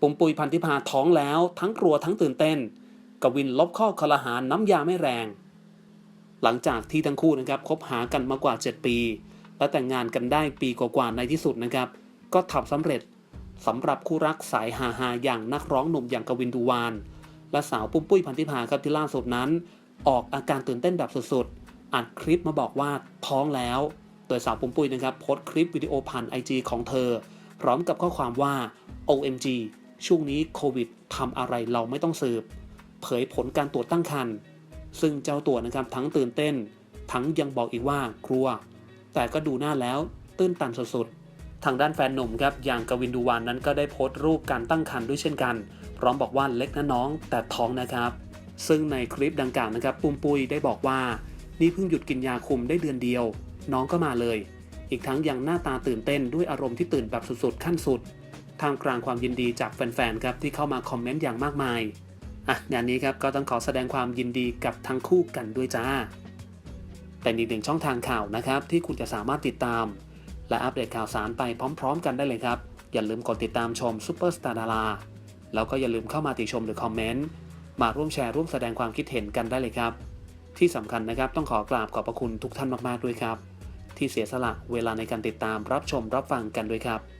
ปุมปุยพันธิพาท้องแล้วทั้งกลัวทั้งตื่นเต้น กวินลบข้อคอรหาน้ำยาไม่แรง หลังจากที่ทั้งคู่นะครับคบหากันมากว่า 7 ปี และแต่งงานกันได้ปีกว่าๆในที่สุดนะครับ ก็ทำสำเร็จสำหรับคู่รักสายฮาฮาอย่างนักร้องหนุ่มอย่างกวินดูวาน และสาวปุ้มปุ้ยพันธิพาครับที่ล่าสุดนั้น ออกอาการตื่นเต้นแบบสุดๆอัดคลิปมาบอกว่าท้องแล้ว โดยสาวปุ้มปุ้ยนะครับโพสต์คลิปวิดีโอผ่านไอจของเธอ พร้อมกับข้อความว่า OMG ช่วงนี้โควิดทำอะไรเราไม่ต้องสืบ เผยผลการตรวจตั้งครรภ์ซึ่งเจ้าตัวนะครับทั้งตื่นเต้น ทั้งยังบอกอีกว่ากลัว แต่ก็ดูหน้าแล้วตื้นตันสุดๆ ทางด้านแฟนหนุ่มครับอย่างกวินดูวานนั้นก็ได้โพสต์รูปการตั้งครรภ์ด้วยเช่นกัน พร้อมบอกว่าเล็กนะน้องแต่ท้องนะครับ ซึ่งในคลิปดังกล่าวนะครับปุ้มปุยได้บอกว่านี่เพิ่งหยุดกินยาคุมได้เดือนเดียว น้องก็มาเลย อีกทั้งยังหน้าตาตื่นเต้นด้วยอารมณ์ที่ตื่นแบบสุดๆขั้นสุด ท่ามกลางความยินดีจากแฟนๆครับที่เข้ามาคอมเมนต์อย่างมากมายอะงานนี้ครับก็ต้องขอแสดงความยินดีกับทั้งคู่กันด้วยจ้า เป็นอีกหนึ่งช่องทางข่าวนะครับที่คุณจะสามารถติดตาม และอัปเดตข่าวสารไปพร้อม ๆ กันได้เลยครับ อย่าลืมกดติดตามชมซูเปอร์สตาร์ดาราแล้วก็อย่าลืมเข้ามาติชมหรือคอมเมนต์มาร่วมแชร์ร่วมแสดงความคิดเห็นกันได้เลยครับ ที่สำคัญนะครับต้องขอกราบขอบพระคุณทุกท่านมากๆด้วยครับ ที่เสียสละเวลาในการติดตามรับชมรับฟังกันด้วยครับ「